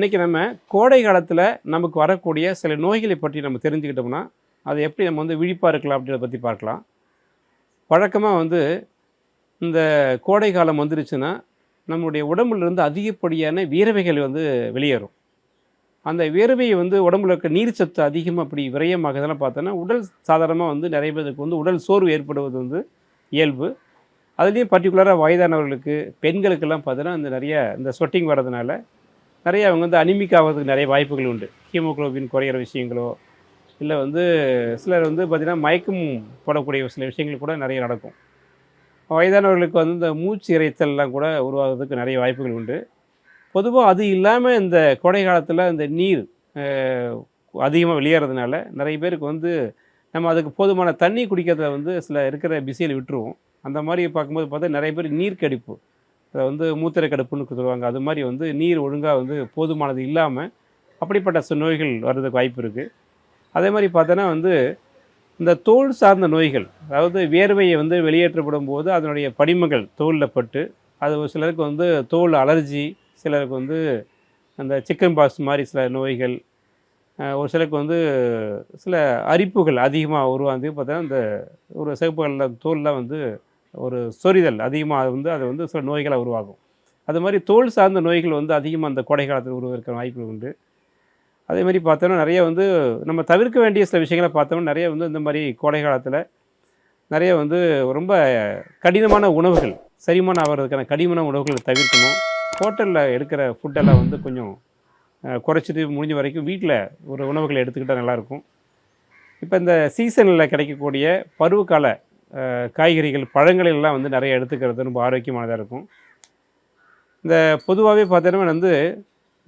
இன்றைக்கி நம்ம கோடை காலத்தில் நமக்கு வரக்கூடிய சில நோய்களை பற்றி நம்ம தெரிஞ்சுக்கிட்டோம்னா அதை எப்படி நம்ம வந்து விழிப்பாக இருக்கலாம் அப்படின்றத பற்றி பார்க்கலாம். வழக்கமாக வந்து இந்த கோடை காலம் வந்துருச்சுன்னா நம்முடைய உடம்புலேருந்து அதிகப்படியான வீரவைகள் வந்து வெளியேறும். அந்த வியர்வையை வந்து உடம்புல இருக்க நீர் சத்து அதிகமாக அப்படி விரயமாகுதெல்லாம் பார்த்தோன்னா உடல் சாதாரணமாக வந்து நிறைய பேருக்கு வந்து உடல் சோர்வு ஏற்படுவது வந்து இயல்பு. அதுலேயும் பர்டிகுலராக வயதானவர்களுக்கு பெண்களுக்கெல்லாம் பார்த்தோன்னா இந்த நிறைய இந்த ஸ்வெட்டிங் வர்றதுனால நிறைய அவங்க வந்து அனிமிக் ஆகிறதுக்கு நிறைய வாய்ப்புகள் உண்டு. ஹீமோகுளோபின் குறையிற விஷயங்களோ இல்லை வந்து சிலர் வந்து பார்த்திங்கன்னா மயக்கம் போடக்கூடிய சில விஷயங்கள் கூட நிறைய நடக்கும். வயதானவர்களுக்கு வந்து இந்த மூச்சு இறைத்தல்லாம் கூட உருவாகிறதுக்கு நிறைய வாய்ப்புகள் உண்டு. பொதுவாக அது இல்லாமல் இந்த கோடை காலத்தில் இந்த நீர் அதிகமாக வெளியேறதுனால நிறைய பேருக்கு வந்து நம்ம அதுக்கு போதுமான தண்ணி குடிக்கிறத வந்து சில இருக்கிற பிஸியில் விட்டுருவோம். அந்த மாதிரி பார்க்கும்போது பார்த்தா நிறைய பேர் நீர் கடிப்பு அதை வந்து மூத்திரை கடுப்புன்னு சொல்லுவாங்க. அது மாதிரி வந்து நீர் ஒழுங்காக வந்து போதுமானது இல்லாமல் அப்படிப்பட்ட சில நோய்கள் வர்றதுக்கு வாய்ப்பு இருக்குது அதே மாதிரி பார்த்தோன்னா வந்து இந்த தோல் சார்ந்த நோய்கள் அதாவது வேர்வையை வந்து வெளியேற்றப்படும் போது அதனுடைய படிமங்கள் தோலில் பட்டு அது ஒரு சிலருக்கு வந்து தோல் அலர்ஜி சிலருக்கு வந்து அந்த சிக்கன் பாக்ஸ் மாதிரி சில நோய்கள் ஒரு சிலருக்கு வந்து சில அரிப்புகள் அதிகமாக உருவாந்து பார்த்தோன்னா இந்த ஒரு சிவப்புகளில் தோல்லாம் வந்து ஒரு சொரிதல் அதிகமாக வந்து அது வந்து சில நோய்களை உருவாகும் அது மாதிரி தோல் சார்ந்த நோய்கள் வந்து அதிகமாக அந்த கோடை காலத்தில் உருவாக்க வாய்ப்பு உண்டு. அதே மாதிரி பார்த்தோன்னா நிறைய வந்து நம்ம தவிர்க்க வேண்டிய சில விஷயங்களை பார்த்தோம்னா நிறைய வந்து இந்த மாதிரி கோடை காலத்தில் நிறைய வந்து ரொம்ப கடினமான உணவுகள் செரிமானம் ஆகிறதுக்கான கடினமான உணவுகளை தவிர்க்கணும். ஹோட்டலில் எடுக்கிற ஃபுட்டெல்லாம் வந்து கொஞ்சம் குறைச்சிட்டு முடிஞ்ச வரைக்கும் வீட்டில் ஒரு உணவுகளை எடுத்துக்கிட்டால் நல்லாயிருக்கும் இப்போ இந்த சீசனில் கிடைக்கக்கூடிய பருவகால காய்கறிகள் பழங்கள் எல்லாம் வந்து நிறைய எடுத்துக்கிறது ரொம்ப ஆரோக்கியமானதாக இருக்கும். இந்த பொதுவாகவே பார்த்தீங்கன்னா வந்து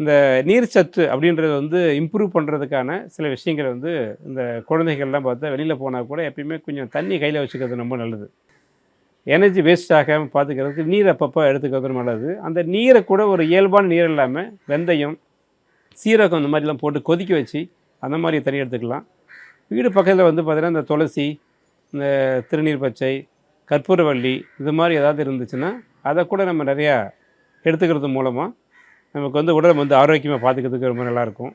இந்த நீர்ச்சத்து அப்படின்றது வந்து இம்ப்ரூவ் பண்ணுறதுக்கான சில விஷயங்கள் வந்து இந்த குழந்தைகள்லாம் பார்த்தா வெளியில் போனால் கூட எப்பயுமே கொஞ்சம் தண்ணி கையில் வச்சுக்கிறது ரொம்ப நல்லது. எனர்ஜி வேஸ்ட் ஆகாமல் பார்த்துக்கிறதுக்கு நீர் அப்பப்போ எடுத்துக்கிறது நல்லது. அந்த நீரை கூட ஒரு இயல்பான நீர் இல்லாமல் வெந்தயம் சீரகம் இந்த மாதிரிலாம் போட்டு கொதிக்க வச்சு அந்த மாதிரி தண்ணி எடுத்துக்கலாம். வீடு பக்கத்தில் வந்து பார்த்திங்கன்னா இந்த துளசி இந்த திருநீர் பச்சை கற்பூரவள்ளி இது மாதிரி ஏதாவது இருந்துச்சுன்னா அதை கூட நம்ம நிறையா எடுத்துக்கிறது மூலமாக நமக்கு வந்து உடலை வந்து ஆரோக்கியமாக பார்த்துக்கிறதுக்கு ரொம்ப நல்லாயிருக்கும்